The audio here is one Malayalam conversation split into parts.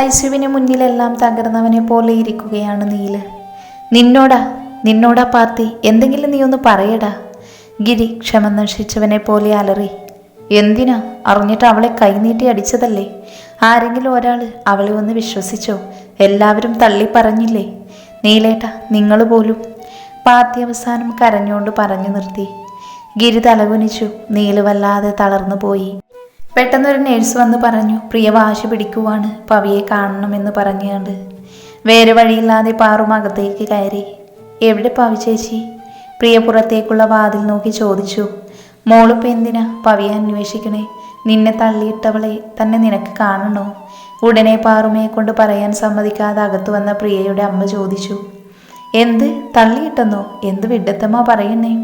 ഐസുവിന് മുന്നിലെല്ലാം തകർന്നവനെ പോലെ ഇരിക്കുകയാണ് നീൽ. നിന്നോടാ നിന്നോടാ പാർത്തി എന്തെങ്കിലും നീ ഒന്ന് പറയടാ. ഗിരി ക്ഷമ നശിച്ചവനെ പോലെ അലറി. എന്തിനാ? അറിഞ്ഞിട്ട് അവളെ കൈനീട്ടി അടിച്ചതല്ലേ? ആരെങ്കിലും ഒരാൾ അവളെ ഒന്ന് വിശ്വസിച്ചോ? എല്ലാവരും തള്ളി പറഞ്ഞില്ലേ? നീലേട്ട നിങ്ങൾ പോലും. പാർത്തി അവസാനം കരഞ്ഞുകൊണ്ട് പറഞ്ഞു നിർത്തി. ഗിരി തലകുനിച്ചു നീൽ വല്ലാതെ തളർന്നു പോയി പെട്ടെന്നൊരു നേഴ്സ് വന്ന് പറഞ്ഞു പ്രിയ വാശി പിടിക്കുവാണ്. പവിയെ കാണണമെന്ന് പറഞ്ഞുകൊണ്ട്. വേറെ വഴിയില്ലാതെ പാറും അകത്തേക്ക് കയറി. എവിടെ പവി ചേച്ചി? പ്രിയ പുറത്തേക്കുള്ള വാതിൽ നോക്കി ചോദിച്ചു. മോളിപ്പോൾ എന്തിനാ? പവിയെ അന്വേഷിക്കണേ. നിന്നെ തള്ളിയിട്ടവളെ തന്നെ നിനക്ക് കാണണോ? ഉടനെ പാറുമയെ കൊണ്ട് പറയാൻ സമ്മതിക്കാതെ അകത്തു വന്ന പ്രിയയുടെ അമ്മ ചോദിച്ചു. എന്ത്? തള്ളിയിട്ടെന്നോ? എന്ത് വിഡത്തമ്മ പറയുന്നേ?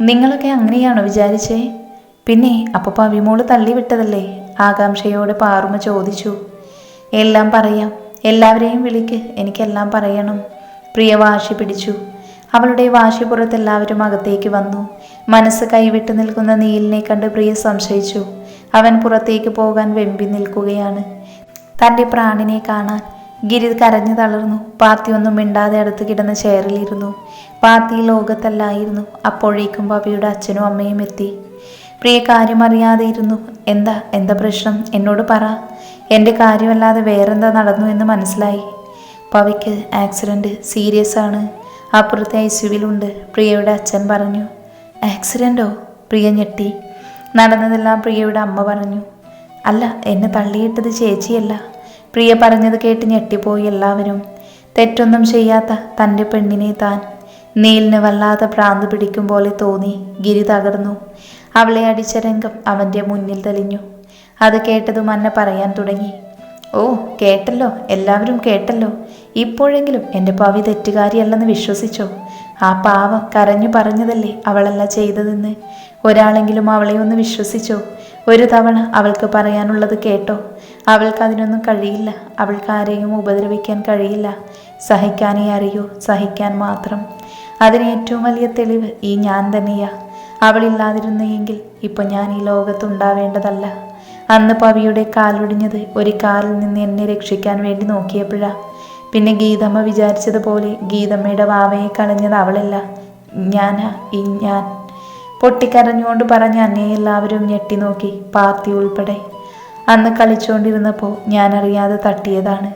നിങ്ങളൊക്കെ അങ്ങനെയാണോ വിചാരിച്ചേ? പിന്നെ അപ്പപ്പ വിമോൾ തള്ളിവിട്ടതല്ലേ ആകാംക്ഷയോട് പാറുമ ചോദിച്ചു. എല്ലാം പറയാം. എല്ലാവരെയും വിളിക്ക്. എനിക്കെല്ലാം പറയണം. പ്രിയ വാശി പിടിച്ചു. അവളുടെ വാശി പുറത്ത് എല്ലാവരും അകത്തേക്ക് വന്നു. മനസ്സ് കൈവിട്ട് നിൽക്കുന്ന നീലിനെ കണ്ട് പ്രിയ സംശയിച്ചു. അവൻ പുറത്തേക്ക് പോകാൻ വെമ്പി നിൽക്കുകയാണ്. തന്റെ പ്രാണിനെ കാണാൻ ഗിരി കരഞ്ഞു തളർന്നു. പാത്തി ഒന്നും മിണ്ടാതെ അടുത്ത് കിടന്ന ചെയറിലിരുന്നു. പാത്തി ലോകത്തല്ലായിരുന്നു. അപ്പോഴേക്കും ഭവിയുടെ അച്ഛനും അമ്മയും എത്തി. പ്രിയ കാര്യം അറിയാതെ ഇരുന്നു എന്താ? എന്താ പ്രശ്നം? എന്നോട് പറ. എന്റെ കാര്യമല്ലാതെ വേറെന്താ നടന്നു എന്ന് മനസ്സിലായി. പവിക്ക് ആക്സിഡന്റ് സീരിയസ് ആണ്. അപ്പുറത്തെ ഐ സിയുവിലുണ്ട് പ്രിയയുടെ അച്ഛൻ പറഞ്ഞു. ആക്സിഡന്റോ പ്രിയ ഞെട്ടി. നടന്നതെല്ലാം പ്രിയയുടെ അമ്മ പറഞ്ഞു. അല്ല എന്നെ തള്ളിയിട്ടത് ചേച്ചിയല്ല. പ്രിയ പറഞ്ഞത് കേട്ട് ഞെട്ടിപ്പോയി എല്ലാവരും. തെറ്റൊന്നും ചെയ്യാത്ത തന്റെ പെണ്ണിനെ താൻ നീലിന് വല്ലാതെ ഭ്രാന്ത് പിടിക്കും പോലെ തോന്നി. ഗിരി തകർന്നു. അവളെ അടിച്ച രംഗം അവന്റെ മുന്നിൽ തെളിഞ്ഞു. അത് കേട്ടതും അന്ന പറയാൻ തുടങ്ങി. ഓ കേട്ടല്ലോ. എല്ലാവരും കേട്ടല്ലോ. ഇപ്പോഴെങ്കിലും എന്റെ പവി തെറ്റുകാരിയല്ലെന്ന് വിശ്വസിച്ചോ? ആ പാവം കരഞ്ഞു പറഞ്ഞതല്ലേ അവളല്ല ചെയ്തതെന്ന്? ഒരാളെങ്കിലും അവളെ ഒന്ന് വിശ്വസിച്ചോ? ഒരു തവണ അവൾക്ക് പറയാനുള്ളത് കേട്ടോ. അവൾക്ക് അതിനൊന്നും കഴിയില്ല. അവൾക്ക് ആരെയും ഉപദ്രവിക്കാൻ കഴിയില്ല. സഹിക്കാനേ അറിയൂ. സഹിക്കാൻ മാത്രം. അതിന് ഏറ്റവും വലിയ തെളിവ് ഈ ഞാൻ തന്നെയാ അവളില്ലാതിരുന്നെങ്കിൽ ഇപ്പൊ ഞാൻ ഈ ലോകത്തുണ്ടാവേണ്ടതല്ല. അന്ന് പവിയുടെ കാലൊടിഞ്ഞത് ഒരു കാലിൽ നിന്ന് എന്നെ രക്ഷിക്കാൻ വേണ്ടി നോക്കിയപ്പോഴാ. പിന്നെ ഗീതമ്മ വിചാരിച്ചതുപോലെ ഗീതമ്മയുടെ വാവയെ കളഞ്ഞത് അവളല്ല. ഞാനാ ഈ ഞാൻ. പൊട്ടിക്കരഞ്ഞുകൊണ്ട് പറഞ്ഞ അന്നെ എല്ലാവരും ഞെട്ടി നോക്കി പാർത്തി ഉൾപ്പെടെ. അന്ന് കളിച്ചുകൊണ്ടിരുന്നപ്പോൾ ഞാൻ അറിയാതെ തട്ടിയതാണ്.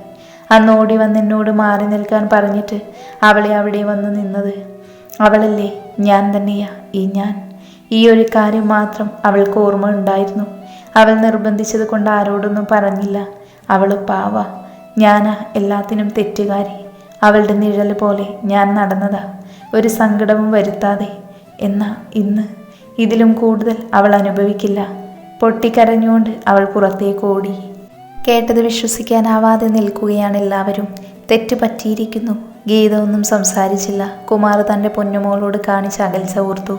അന്ന് ഓടി വന്ന് എന്നോട് മാറി നിൽക്കാൻ പറഞ്ഞിട്ട് അവളെ അവിടെ വന്ന് നിന്നത്. അവളല്ലേ ഞാൻ തന്നെയാ ഈ ഞാൻ. ഈ ഒരു കാര്യം മാത്രം അവൾക്ക് ഓർമ്മ ഉണ്ടായിരുന്നു. അവൾ നിർബന്ധിച്ചത് കൊണ്ട് ആരോടൊന്നും പറഞ്ഞില്ല. അവൾ പാവ. ഞാനാ എല്ലാത്തിനും തെറ്റുകാരി. അവളുടെ നിഴൽ പോലെ ഞാൻ നടന്നതാ. ഒരു സങ്കടവും വരുത്താതെ. എന്നാ ഇന്ന്? ഇതിലും കൂടുതൽ അവൾ അനുഭവിക്കില്ല. പൊട്ടിക്കരഞ്ഞുകൊണ്ട് അവൾ പുറത്തേക്ക് ഓടി. കേട്ടത് വിശ്വസിക്കാനാവാതെ നിൽക്കുകയാണ് എല്ലാവരും. തെറ്റ് പറ്റിയിരിക്കുന്നു. ഗീത ഒന്നും സംസാരിച്ചില്ല. കുമാർ തന്റെ പൊന്നുമോളോട് കാണിച്ച് അകൽച്ച ഓർത്തു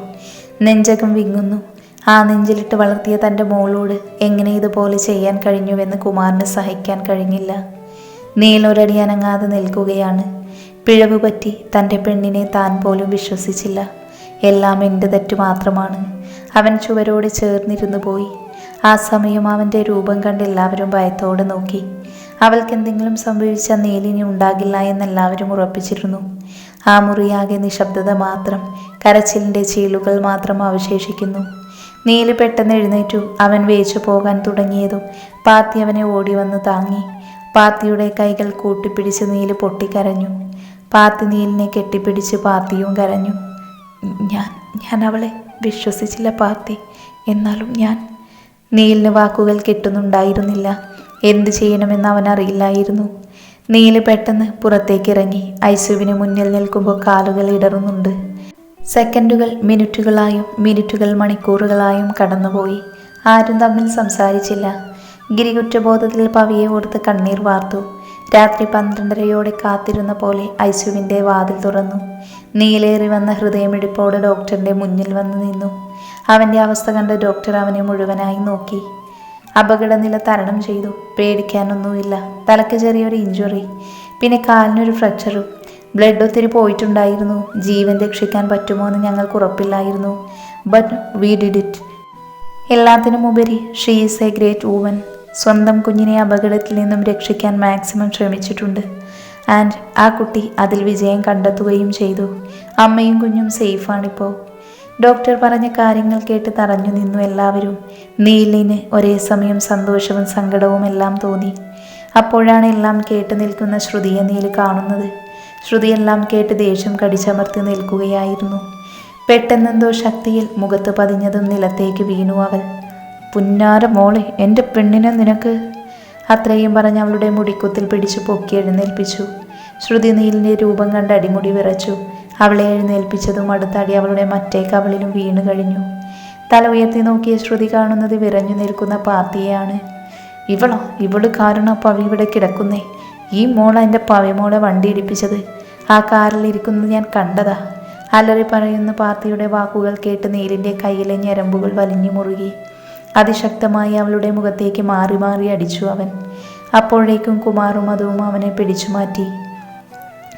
നെഞ്ചകം വിങ്ങുന്നു. ആ നെഞ്ചിലിട്ട് വളർത്തിയ തന്റെ മോളോട് എങ്ങനെ ഇതുപോലെ ചെയ്യാൻ കഴിഞ്ഞുവെന്ന് കുമാറിന് സഹിക്കാൻ കഴിഞ്ഞില്ല. നീലൊരടി അനങ്ങാതെ നിൽക്കുകയാണ്. പിഴവ് പറ്റി തന്റെ പെണ്ണിനെ താൻ പോലും വിശ്വസിച്ചില്ല. എല്ലാം എന്റെ തെറ്റു മാത്രമാണ്. അവൻ ചുവരോട് ചേർന്നിരുന്നു പോയി. ആ സമയം അവന്റെ രൂപം കണ്ട് എല്ലാവരും ഭയത്തോടെ നോക്കി. അവൾക്ക് എന്തെങ്കിലും സംഭവിച്ച നീലിനി ഉണ്ടാകില്ല എന്നെല്ലാവരും ഉറപ്പിച്ചിരുന്നു. ആ മുറിയാകെ നിശബ്ദത മാത്രം കരച്ചിലിന്റെ ചീളുകൾ മാത്രം അവശേഷിക്കുന്നു. നീൽ പെട്ടെന്ന് എഴുന്നേറ്റു. അവൻ വേച്ചു പോകാൻ തുടങ്ങിയതും പാത്തി അവനെ ഓടി വന്ന് താങ്ങി. പാത്തിയുടെ കൈകൾ കൂട്ടിപ്പിടിച്ച് നീൽ പൊട്ടിക്കരഞ്ഞു. പാത്തി നീലിനെ കെട്ടിപ്പിടിച്ച് പാത്തിയും കരഞ്ഞു. ഞാൻ ഞാൻ അവളെ വിശ്വസിച്ചില്ല പാത്തി. എന്നാലും ഞാൻ നീലിന് വാക്കുകൾ കിട്ടുന്നുണ്ടായിരുന്നില്ല. എന്ത് ചെയ്യണമെന്ന് അവൻ അറിയില്ലായിരുന്നു നീൽ പെട്ടെന്ന് പുറത്തേക്കിറങ്ങി ഐസുവിന് മുന്നിൽ നിൽക്കുമ്പോൾ കാലുകൾ ഇടറുന്നുണ്ട്. സെക്കൻഡുകൾ മിനിറ്റുകളായും മിനിറ്റുകൾ മണിക്കൂറുകളായും കടന്നുപോയി. ആരും തമ്മിൽ സംസാരിച്ചില്ല. ഗിരികുറ്റബോധത്തിൽ പവിയെ ഓർത്ത് കണ്ണീർ വാർത്തു. രാത്രി പന്ത്രണ്ടരയോടെ കാത്തിരുന്ന പോലെ ഐസുവിന്റെ വാതിൽ തുറന്നു. നീലേറി വന്ന ഹൃദയമിടിപ്പോടെ ഡോക്ടറിന്റെ മുന്നിൽ വന്ന് നിന്നു. അവന്റെ അവസ്ഥ കണ്ട് ഡോക്ടർ അവനെ മുഴുവനായി നോക്കി. അപകടനില തരണം ചെയ്തു. പേടിക്കാനൊന്നുമില്ല. തലക്ക് ചെറിയൊരു ഇഞ്ചുറി പിന്നെ കാലിനൊരു ഫ്രക്ചറും ബ്ലഡ് ഒത്തിരി പോയിട്ടുണ്ടായിരുന്നു. ജീവൻ രക്ഷിക്കാൻ പറ്റുമോ എന്ന് ഞങ്ങൾക്ക് ഉറപ്പില്ലായിരുന്നു. ബട്ട് വി ഡിഡ് ഇറ്റ് എല്ലാത്തിനും ഉപരി she is a great woman സ്വന്തം കുഞ്ഞിനെ അപകടത്തിൽ നിന്നും രക്ഷിക്കാൻ മാക്സിമം ശ്രമിച്ചിട്ടുണ്ട്. ആൻഡ് ആ കുട്ടി അതിൽ വിജയം കണ്ടെത്തുകയും ചെയ്തു. അമ്മയും കുഞ്ഞും സേഫാണിപ്പോൾ ഡോക്ടർ പറഞ്ഞ കാര്യങ്ങൾ കേട്ട് തറഞ്ഞു നിന്നു എല്ലാവരും. നീലിന് ഒരേ സമയം സന്തോഷവും സങ്കടവും എല്ലാം തോന്നി. അപ്പോഴാണ് എല്ലാം കേട്ട് നിൽക്കുന്ന ശ്രുതിയെ നീൽ കാണുന്നത്. ശ്രുതിയെല്ലാം കേട്ട് ദേഷ്യം കടിച്ചമർത്തി നിൽക്കുകയായിരുന്നു. പെട്ടെന്നെന്തോ ശക്തിയിൽ മുഖത്ത് പതിഞ്ഞതും നിലത്തേക്ക് വീണു അവൾ. പുന്നാര മോളെ എന്റെ പെണ്ണിനെ നിനക്ക്? അത്രയും പറഞ്ഞ് അവളുടെ മുടിക്കുത്തിൽ പിടിച്ചു പൊക്കി എഴുന്നേൽപ്പിച്ചു. ശ്രുതി നീലിന്റെ രൂപം കണ്ട് അടിമുടി വിറച്ചു. അവളെ എഴുന്നേൽപ്പിച്ചതും അടുത്തടി അവളുടെ മറ്റേ കവളിലും വീണു കഴിഞ്ഞു. തല ഉയർത്തി നോക്കിയ ശ്രുതി കാണുന്നത് വിറഞ്ഞു നിൽക്കുന്ന പാത്തിയാണ് ഇവളോ ഇവൾ കാരണം പവി ഇവിടെ കിടക്കുന്നേ. ഈ മോള എന്റെ പവിമോളെ വണ്ടി ഇടിപ്പിച്ചത്. ആ കാറിൽ ഇരിക്കുന്നത് ഞാൻ കണ്ടതാ. അലറി പറയുന്ന പാർത്തിയുടെ വാക്കുകൾ കേട്ട് നീലിന്റെ കയ്യിലെ ഞരമ്പുകൾ വലിഞ്ഞു മുറുകി. അതിശക്തമായി അവളുടെ മുഖത്തേക്ക് മാറി മാറി അടിച്ചു അവൻ. അപ്പോഴേക്കും കുമാറും അതും അവനെ പിടിച്ചു മാറ്റി.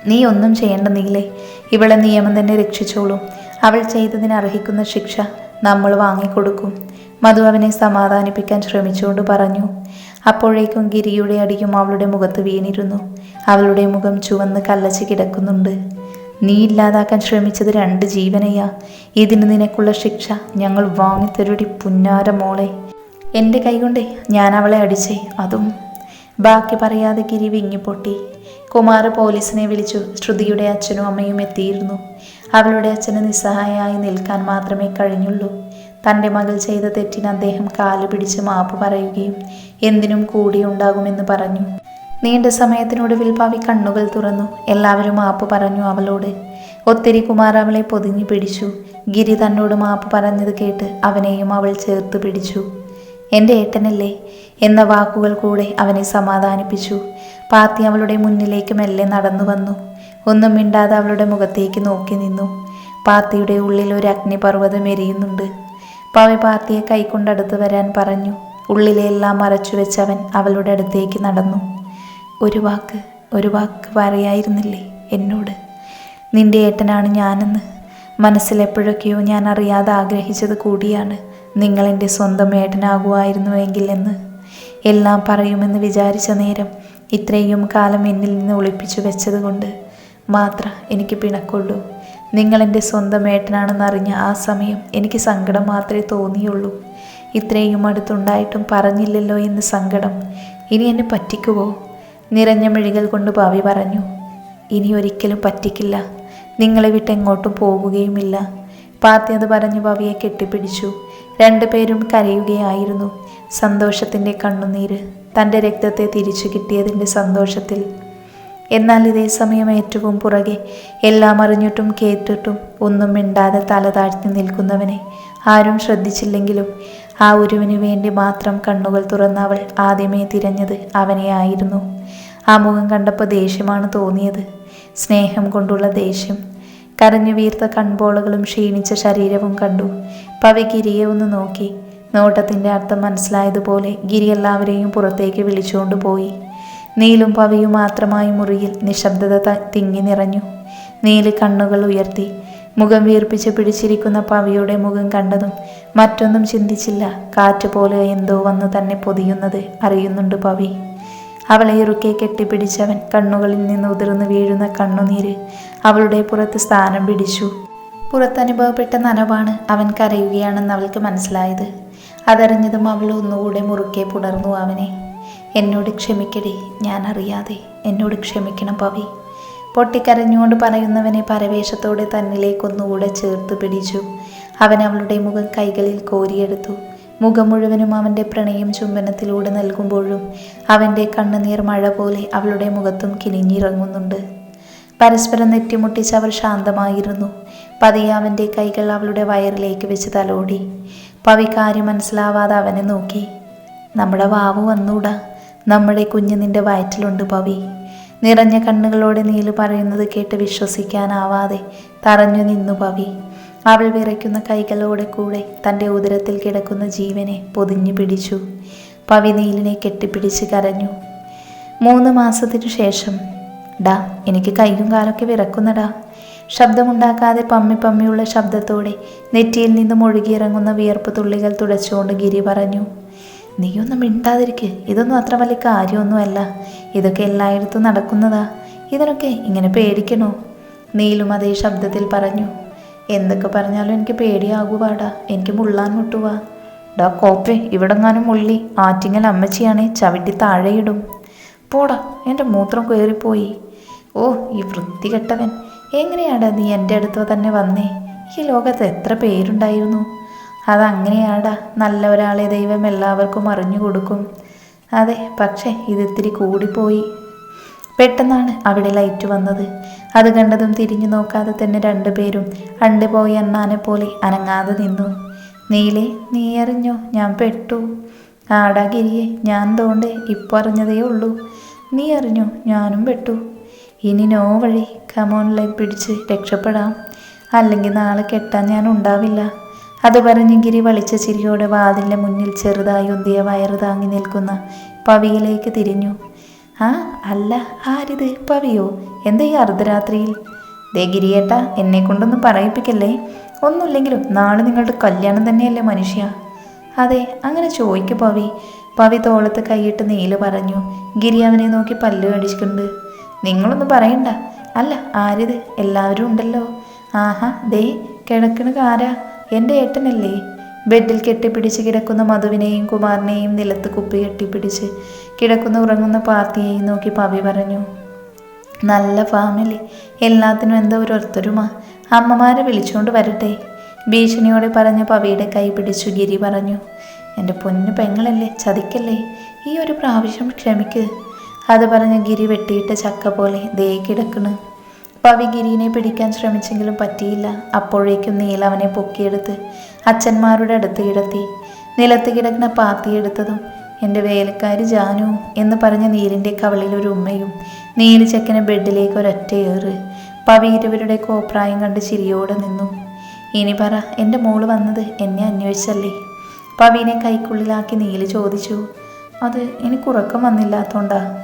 നീ ഒന്നും ചെയ്യേണ്ട നീലേ ഇവളെ നിയമം തന്നെ രക്ഷിച്ചോളൂ. അവൾ ചെയ്തതിന് അർഹിക്കുന്ന ശിക്ഷ നമ്മൾ വാങ്ങിക്കൊടുക്കും. മധു അവനെ സമാധാനിപ്പിക്കാൻ ശ്രമിച്ചുകൊണ്ട് പറഞ്ഞു. അപ്പോഴേക്കും ഗിരിയുടെ അടിയും അവളുടെ മുഖത്ത് വീണിരുന്നു. അവളുടെ മുഖം ചുവന്ന് കല്ലച്ച് കിടക്കുന്നുണ്ട്. നീ ഇല്ലാതാക്കാൻ ശ്രമിച്ചത് രണ്ട് ജീവനയ്യാ. ഇതിന് നിനക്കുള്ള ശിക്ഷ ഞങ്ങൾ വാങ്ങിത്തരുടി പുന്നാര മോളെ. എന്റെ കൈകൊണ്ടേ ഞാൻ അവളെ അടിച്ചേ. അതും ബാക്കി പറയാതെ ഗിരി വിങ്ങിപ്പൊട്ടി കുമാർ പോലീസിനെ വിളിച്ചു. ശ്രുതിയുടെ അച്ഛനും അമ്മയും എത്തിയിരുന്നു. അവളുടെ അച്ഛന് നിസ്സഹായമായി നിൽക്കാൻ മാത്രമേ കഴിഞ്ഞുള്ളൂ. തന്റെ മകൾ ചെയ്ത തെറ്റിന് അദ്ദേഹം കാൽ പിടിച്ച് മാപ്പ് പറയുകയും എന്തിനും കൂടിയുണ്ടാകുമെന്ന് പറഞ്ഞു. നീണ്ട സമയത്തിനൊടുവിൽ പവി കണ്ണുകൾ തുറന്നു. എല്ലാവരും മാപ്പ് പറഞ്ഞു അവളോട്. ഒത്തിരി കുമാർ അവളെ പൊതിഞ്ഞു പിടിച്ചു. ഗിരി തന്നോട് മാപ്പ് പറഞ്ഞത് കേട്ട് അവനെയും അവൾ ചേർത്ത് പിടിച്ചു. എന്റെ ഏട്ടനല്ലേ? എന്ന വാക്കുകൾ കൂടെ അവനെ സമാധാനിപ്പിച്ചു. പാത്തി അവളുടെ മുന്നിലേക്ക് മെല്ലെ നടന്നു വന്നു. ഒന്നും മിണ്ടാതെ അവളുടെ മുഖത്തേക്ക് നോക്കി നിന്നു. പാത്തിയുടെ ഉള്ളിൽ ഒരു അഗ്നിപർവതം എരിയുന്നുണ്ട്. പവി പാത്തിയെ കൈക്കൊണ്ടടുത്ത് വരാൻ പറഞ്ഞു. ഉള്ളിലെല്ലാം മറച്ചു വെച്ചവൻ അവളുടെ അടുത്തേക്ക് നടന്നു. ഒരു വാക്ക് ഒരു വാക്ക് പറയായിരുന്നില്ലേ എന്നോട്? നിന്റെ ഏട്ടനാണ് ഞാനെന്ന്. മനസ്സിലെപ്പോഴൊക്കെയോ ഞാൻ അറിയാതെ ആഗ്രഹിച്ചത് കൂടിയാണ്. നിങ്ങൾ എന്റെ സ്വന്തം ഏട്ടനാകുമായിരുന്നുവെങ്കിൽ എന്ന്. എല്ലാം പറയുമെന്ന് വിചാരിച്ച നേരം ഇത്രയും കാലം എന്നിൽ നിന്ന് ഒളിപ്പിച്ചു വെച്ചതുകൊണ്ട് മാത്രം എനിക്ക് പിണക്കുള്ളൂ. നിങ്ങളെന്റെ സ്വന്തം ഏട്ടനാണെന്നറിഞ്ഞ ആ സമയം എനിക്ക് സങ്കടം മാത്രമേ തോന്നിയുള്ളൂ. ഇത്രയും അടുത്തുണ്ടായിട്ടും പറഞ്ഞില്ലല്ലോ എന്ന് സങ്കടം. ഇനി എന്നെ പറ്റിക്കുവോ? നിറഞ്ഞ മിഴികൾ കൊണ്ട് ഭാവി പറഞ്ഞു. ഇനി ഒരിക്കലും പറ്റിക്കില്ല. നിങ്ങളെ വിട്ട് എങ്ങോട്ടും പോവുകയുമില്ല പാത്തി അത് പറഞ്ഞു ഭവിയെ കെട്ടിപ്പിടിച്ചു. രണ്ടുപേരും കരയുകയായിരുന്നു. സന്തോഷത്തിന്റെ കണ്ണുനീര് തന്റെ രക്തത്തെ തിരിച്ചു കിട്ടിയതിന്റെ സന്തോഷത്തിൽ. എന്നാൽ ഇതേ സമയം ഏറ്റവും പുറകെ എല്ലാം അറിഞ്ഞിട്ടും കേട്ടിട്ടും ഒന്നും മിണ്ടാതെ തല താഴ്ത്തി നിൽക്കുന്നവനെ ആരും ശ്രദ്ധിച്ചില്ലെങ്കിലും ആ ഒരുവിനു വേണ്ടി മാത്രം കണ്ണുകൾ തുറന്ന അവൾ ആദ്യമേ തിരഞ്ഞത് അവനെ ആയിരുന്നു. ആ മുഖം കണ്ടപ്പോൾ ദേഷ്യമാണ് തോന്നിയത്. സ്നേഹം കൊണ്ടുള്ള ദേഷ്യം. കരഞ്ഞു വീർത്ത കൺപോളകളും ക്ഷീണിച്ച ശരീരവും കണ്ടു. പവി ഗിരിയെ ഒന്ന് നോക്കി. നോട്ടത്തിന്റെ അർത്ഥം മനസ്സിലായതുപോലെ ഗിരി എല്ലാവരെയും പുറത്തേക്ക് വിളിച്ചുകൊണ്ട് പോയി. നീലും പവിയും മാത്രമായി മുറിയിൽ നിശബ്ദത തിങ്ങി നിറഞ്ഞു. നീൽ കണ്ണുകൾ ഉയർത്തി. മുഖം വീർപ്പിച്ച് പിടിച്ചിരിക്കുന്ന പവിയുടെ മുഖം കണ്ടതും മറ്റൊന്നും ചിന്തിച്ചില്ല. കാറ്റ് പോലെ എന്തോ വന്ന് തന്നെ പൊതിയുന്നത് അറിയുന്നുണ്ട് പവി. അവളെ ഇറുക്കെ കെട്ടിപ്പിടിച്ചവൻ കണ്ണുകളിൽ നിന്ന് ഉതിർന്നു വീഴുന്ന കണ്ണുനീര് അവളുടെ പുറത്ത് സ്ഥാനം പിടിച്ചു. പുറത്തനുഭവപ്പെട്ട നനവാണ് അവൻ കരയുകയാണെന്ന് അവൾക്ക് മനസ്സിലായത്. അതറിഞ്ഞതും അവൾ ഒന്നുകൂടെ മുറുക്കെ പുണർന്നു അവനെ. എന്നോട് ക്ഷമിക്കടി ഞാൻ അറിയാതെ. എന്നോട് ക്ഷമിക്കണം പവി. പൊട്ടിക്കരഞ്ഞുകൊണ്ട് പറയുന്നവനെ പരവേശത്തോടെ തന്നിലേക്കൊന്നുകൂടെ ചേർത്ത് പിടിച്ചു. അവൻ അവളുടെ മുഖം കൈകളിൽ കോരിയെടുത്തു. മുഖം മുഴുവനും അവന്റെ പ്രണയം ചുംബനത്തിലൂടെ നൽകുമ്പോഴും അവന്റെ കണ്ണുനീർ മഴ പോലെ അവളുടെ മുഖത്തും കിനിഞ്ഞിറങ്ങുന്നുണ്ട്. പരസ്പരം നെറ്റിമുട്ടിച്ച് അവർ ശാന്തമായിരുന്നു. പതിയെ അവന്റെ കൈകൾ അവളുടെ വയറിലേക്ക് വെച്ച് തലോടി. പവി കാര്യം മനസ്സിലാവാതെ അവനെ നോക്കി. നമ്മുടെ വാവ് വന്നൂടാ. നമ്മുടെ കുഞ്ഞ് നിന്റെ വയറ്റിലുണ്ട് പവി. നിറഞ്ഞ കണ്ണുകളോടെ നീൽ പറയുന്നത് കേട്ട് വിശ്വസിക്കാനാവാതെ തറഞ്ഞു നിന്നു പവി. അവൾ വിറയ്ക്കുന്ന കൈകളോടെ കൂടെ തന്റെ ഉദരത്തിൽ കിടക്കുന്ന ജീവനെ പൊതിഞ്ഞു പിടിച്ചു. പവി നീലിനെ കെട്ടിപ്പിടിച്ച് കരഞ്ഞു. മൂന്ന് മാസത്തിനു ശേഷം ഡാ എനിക്ക് കൈയും കാലൊക്കെ വിറക്കുന്നടാ. ശബ്ദമുണ്ടാക്കാതെ പമ്മി പമ്മിയുള്ള ശബ്ദത്തോടെ നെറ്റിയിൽ നിന്നും ഒഴുകിയിറങ്ങുന്ന വിയർപ്പ് തുള്ളികൾ തുടച്ചുകൊണ്ട് ഗിരി പറഞ്ഞു നീയൊന്നും മിണ്ടാതിരിക്കുക ഇതൊന്നും അത്ര വലിയ കാര്യമൊന്നുമല്ല. ഇതൊക്കെ എല്ലായിടത്തും നടക്കുന്നതാ. ഇതിനൊക്കെ ഇങ്ങനെ പേടിക്കണോ? നീലും അതേ ശബ്ദത്തിൽ പറഞ്ഞു എന്തൊക്കെ പറഞ്ഞാലും എനിക്ക് പേടിയാകുവാടാ. എനിക്ക് മുള്ളാൻ മുട്ടുവാ. ഡാ കോപ്പേ ഇവിടെങ്ങാനും മുള്ളി. ആറ്റിങ്ങൽ അമ്മച്ചിയാണേ ചവിട്ടി താഴെയിടും. പോടാ എന്റെ മൂത്രം കയറിപ്പോയി. ഓ ഈ വൃത്തികെട്ടവൻ. എങ്ങനെയാടാ നീ എന്റെ അടുത്ത് തന്നെ വന്നേ? ഈ ലോകത്ത് എത്ര പേരുണ്ടായിരുന്നു? അതങ്ങനെയാടാ നല്ല ഒരാളെ ദൈവം എല്ലാവർക്കും അറിഞ്ഞു കൊടുക്കും. അതെ പക്ഷേ ഇതിത്തിരി കൂടിപ്പോയി. പെട്ടെന്നാണ് അവിടെ ലൈറ്റ് വന്നത്. അത് കണ്ടതും തിരിഞ്ഞു നോക്കാതെ തന്നെ രണ്ടുപേരും അണ്ടുപോയി അണ്ണാനെ പോലെ അനങ്ങാതെ നിന്നു. നീലേ നീ അറിഞ്ഞോ? ഞാൻ പെട്ടു. ആടാ ഗിരിയെ ഞാൻ തോണ്ടേ ഇപ്പോൾ അറിഞ്ഞതേ ഉള്ളൂ. നീ അറിഞ്ഞോ? ഞാനും പെട്ടു. ഇനി നോ വഴി. കമോണിലേക്ക് പിടിച്ച് രക്ഷപ്പെടാം. അല്ലെങ്കിൽ നാളെ കെട്ടാൻ ഞാൻ ഉണ്ടാവില്ല. അത് പറഞ്ഞ് ഗിരി വളിച്ച ചിരിയോടെ വാതിലിന്റെ മുന്നിൽ ചെറുതായി ഉന്തിയ വയറ് താങ്ങി നിൽക്കുന്ന പവിയിലേക്ക് തിരിഞ്ഞു. ആ അല്ല ആരിത്? പവിയോ? എന്താ ഈ അർദ്ധരാത്രിയിൽ? ദേ ഗിരിയേട്ട എന്നെ കൊണ്ടൊന്നും പറയിപ്പിക്കല്ലേ? ഒന്നുമില്ലെങ്കിലും നാളെ നിങ്ങളുടെ കല്യാണം തന്നെയല്ലേ മനുഷ്യ. അതെ അങ്ങനെ ചോദിക്കു പവി. പവി തോളത്ത് കൈയിട്ട് നീൽ പറഞ്ഞു. ഗിരി അവനെ നോക്കി പല്ല് കടിച്ചിട്ടുണ്ട്. നിങ്ങളൊന്നും പറയണ്ട. അല്ല ആരിത് എല്ലാവരും ഉണ്ടല്ലോ. ആഹാ ദേ കിടക്കണ കാരാ. എന്റെ ഏട്ടനല്ലേ? ബെഡിൽ കെട്ടിപ്പിടിച്ച് കിടക്കുന്ന മധുവിനെയും കുമാറിനെയും നിലത്ത് കുപ്പി കെട്ടിപ്പിടിച്ച് കിടക്കുന്ന ഉറങ്ങുന്ന പാർത്തിയെയും നോക്കി പവി പറഞ്ഞു നല്ല ഫാമിലി. എല്ലാത്തിനും എന്തോ ഒരു അമ്മമാരെ വിളിച്ചുകൊണ്ട് വരട്ടെ. ഭീഷണിയോടെ പറഞ്ഞ പവിയുടെ കൈ പിടിച്ചു ഗിരി പറഞ്ഞു എന്റെ പൊന്നു പെങ്ങളല്ലേ ചതിക്കല്ലേ? ഈ ഒരു പ്രാവശ്യം ക്ഷമിക്ക്. അത് പറഞ്ഞ ഗിരി വെട്ടിയിട്ട ചക്ക പോലെ ദേ കിടക്കണ്. പവി ഗിരിനെ പിടിക്കാൻ ശ്രമിച്ചെങ്കിലും പറ്റിയില്ല. അപ്പോഴേക്കും നീല അവനെ പൊക്കിയെടുത്ത് അച്ഛന്മാരുടെ അടുത്ത് കിടത്തി. നിലത്ത് കിടക്കുന്ന പാത്തിയെടുത്തതും എന്റെ വേലക്കാരി ജാനു എന്ന് പറഞ്ഞ നീലിന്റെ കവളിൽ ഒരു ഉമ്മയും നീൽ ചെക്കനെ ബെഡിലേക്ക് ഒരൊറ്റയേറ് പവി ഇരുവരുടെ കോപ്രായം കണ്ട് ചിരിയോടെ നിന്നു. ഇനി പറ എന്റെ മോൾ വന്നത് എന്നെ അന്വേഷിച്ചല്ലേ? പവിനെ കൈക്കുള്ളിലാക്കി നീൽ ചോദിച്ചു. അത് എനിക്ക് ഉറക്കം വന്നില്ലാത്തോണ്ടാ?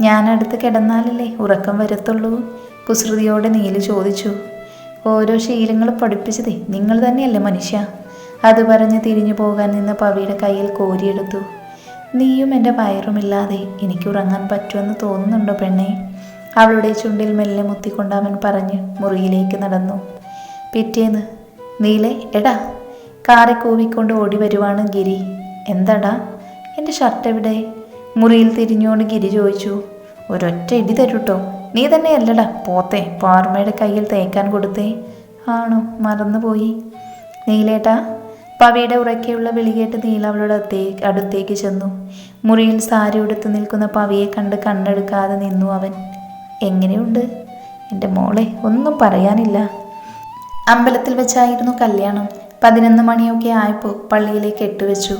ഞാൻ അടുത്ത് കിടന്നാലല്ലേ ഉറക്കം വരത്തുള്ളൂ? കുസൃതിയോടെ നീൽ ചോദിച്ചു. ഓരോ ശീലങ്ങൾ പഠിപ്പിച്ചതേ നിങ്ങൾ തന്നെയല്ലേ മനുഷ്യ? അത് പറഞ്ഞ് തിരിഞ്ഞു പോകാൻ നിന്ന പവിയുടെ കയ്യിൽ കോരിയെടുത്തു. നീയും എന്റെ വയറുമില്ലാതെ എനിക്ക് ഉറങ്ങാൻ പറ്റുമെന്ന് തോന്നുന്നുണ്ടോ പെണ്ണെ? അവളുടെ ചുണ്ടിൽ മെല്ലെ മുത്തിക്കൊണ്ട് അവൻ പറഞ്ഞ് മുറിയിലേക്ക് നടന്നു. പിറ്റേന്ന് നീലെ എടാ കാറി കൂവിക്കൊണ്ട് ഓടി വരുവാണ് ഗിരി. എന്താടാ? എന്റെ ഷർട്ട് എവിടെ? മുറിയിൽ തിരിഞ്ഞുകൊണ്ട് ഗിരി ചോദിച്ചു ഒരൊറ്റ ഇടി തരൂട്ടോ? നീ തന്നെ അല്ലടാ പോത്തെ പാർമയുടെ കയ്യിൽ തേക്കാൻ കൊടുത്തേ. ആണോ? മറന്നുപോയി. നീലേട്ടാ പവിയുടെ ഉറക്കെയുള്ള വിളികേട്ട് നീല അവളുടെ അടുത്തേക്ക് ചെന്നു. മുറിയിൽ സാരി ഉടുത്ത് നിൽക്കുന്ന പവിയെ കണ്ട് കണ്ണെടുക്കാതെ നിന്നു അവൻ. എങ്ങനെയുണ്ട്? എന്റെ മോളെ ഒന്നും പറയാനില്ല. അമ്പലത്തിൽ വെച്ചായിരുന്നു കല്യാണം. പതിനൊന്ന് മണിയൊക്കെ ആയപ്പോൾ പള്ളിയിലേക്ക് എട്ടുവെച്ചു.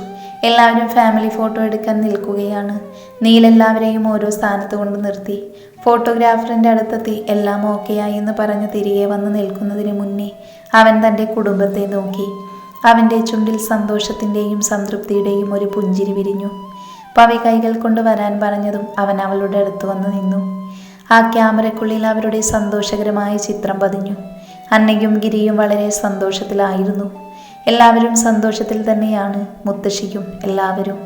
എല്ലാവരും ഫാമിലി ഫോട്ടോ എടുക്കാൻ നിൽക്കുകയാണ്. നീലെല്ലാവരെയും ഓരോ സ്ഥാനത്ത് കൊണ്ട് നിർത്തി. ഫോട്ടോഗ്രാഫറിന്റെ അടുത്തെത്തി എല്ലാം ഓക്കെയായി എന്ന് പറഞ്ഞ് തിരികെ വന്ന് നിൽക്കുന്നതിന് മുന്നേ അവൻ തന്റെ കുടുംബത്തെ നോക്കി. അവന്റെ ചുണ്ടിൽ സന്തോഷത്തിന്റെയും സംതൃപ്തിയുടെയും ഒരു പുഞ്ചിരി വിരിഞ്ഞു. പവി കൈകൾ കൊണ്ട് വരാൻ പറഞ്ഞതും അവൻ അവളുടെ അടുത്ത് വന്ന് നിന്നു. ആ ക്യാമറയ്ക്കുള്ളിൽ അവരുടെ സന്തോഷകരമായ ചിത്രം പതിഞ്ഞു. അന്നയും ഗിരിയും വളരെ സന്തോഷത്തിലായിരുന്നു. എല്ലാവരും സന്തോഷത്തിൽ തന്നെയാണ് മുത്തശ്ശിക്കും എല്ലാവരും.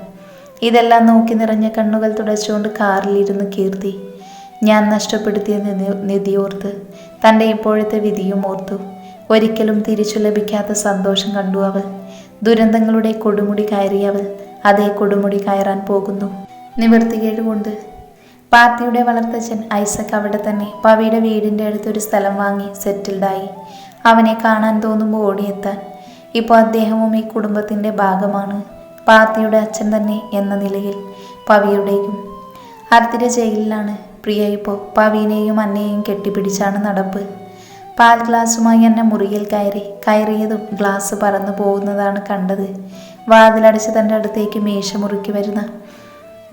ഇതെല്ലാം നോക്കി നിറഞ്ഞ കണ്ണുകൾ തുടച്ചുകൊണ്ട് കാറിലിരുന്ന് കീർത്തി ഞാൻ നഷ്ടപ്പെടുത്തിയ നിധി നിധിയോർത്ത് തന്റെ ഇപ്പോഴത്തെ വിധിയും ഓർത്തു. ഒരിക്കലും തിരിച്ചു ലഭിക്കാത്ത സന്തോഷം കണ്ടു അവൾ. ദുരന്തങ്ങളുടെ കൊടുമുടി കയറിയവൾ അതേ കൊടുമുടി കയറാൻ പോകുന്നു. നിവർത്തികേടുകൊണ്ട് പാർട്ടിയുടെ വളർത്തച്ഛൻ ഐസക് അവിടെ തന്നെ പവിയുടെ വീടിന്റെ അടുത്തൊരു സ്ഥലം വാങ്ങി സെറ്റിൽഡായി. അവനെ കാണാൻ തോന്നുമ്പോൾ ഓടിയെത്താൻ ഇപ്പോൾ അദ്ദേഹവും ഈ കുടുംബത്തിന്റെ ഭാഗമാണ്. പാർട്ടിയുടെ അച്ഛൻ തന്നെ എന്ന നിലയിൽ പവിയുടെയും അർത്തിര ജയിലിലാണ് പ്രിയ ഇപ്പോൾ പവിനെയും അന്നയെയും കെട്ടിപ്പിടിച്ചാണ് നടപ്പ്. പാൽ ഗ്ലാസുമായി എന്നെ മുറിയിൽ കയറി കയറിയതും ഗ്ലാസ് പറന്നു പോകുന്നതാണ് കണ്ടത്. വാതിലടച്ച് തന്റെ അടുത്തേക്ക് മേശ മുറുക്കി വരുന്ന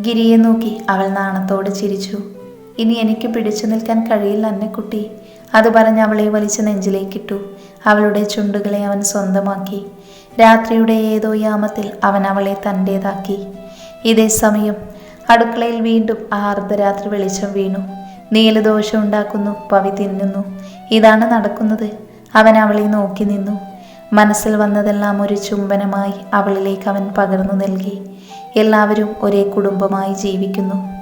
ഗിരിയെ നോക്കി അവൾ നാണത്തോടെ ചിരിച്ചു. ഇനി എനിക്ക് പിടിച്ചു നിൽക്കാൻ കഴിയില്ല അന്നക്കുട്ടി അത് പറഞ്ഞ് അവളെ വലിച്ച് നെഞ്ചിലേക്കിട്ടു. അവളുടെ ചുണ്ടുകളെ അവൻ സ്വന്തമാക്കി. രാത്രിയുടെ ഏതോ യാമത്തിൽ അവൻ അവളെ തന്റേതാക്കി. ഇതേ സമയം അടുക്കളയിൽ വീണ്ടും ആ അർദ്ധരാത്രി വെളിച്ചം വീണു. നീലദോഷം ഉണ്ടാക്കുന്നു പവി തിന്നുന്നു. ഇതാണ് നടക്കുന്നത്. അവൻ അവളെ നോക്കി നിന്നു. മനസ്സിൽ വന്നതെല്ലാം ഒരു ചുംബനമായി അവളിലേക്ക് അവൻ പകർന്നു നൽകി. എല്ലാവരും ഒരേ കുടുംബമായി ജീവിക്കുന്നു.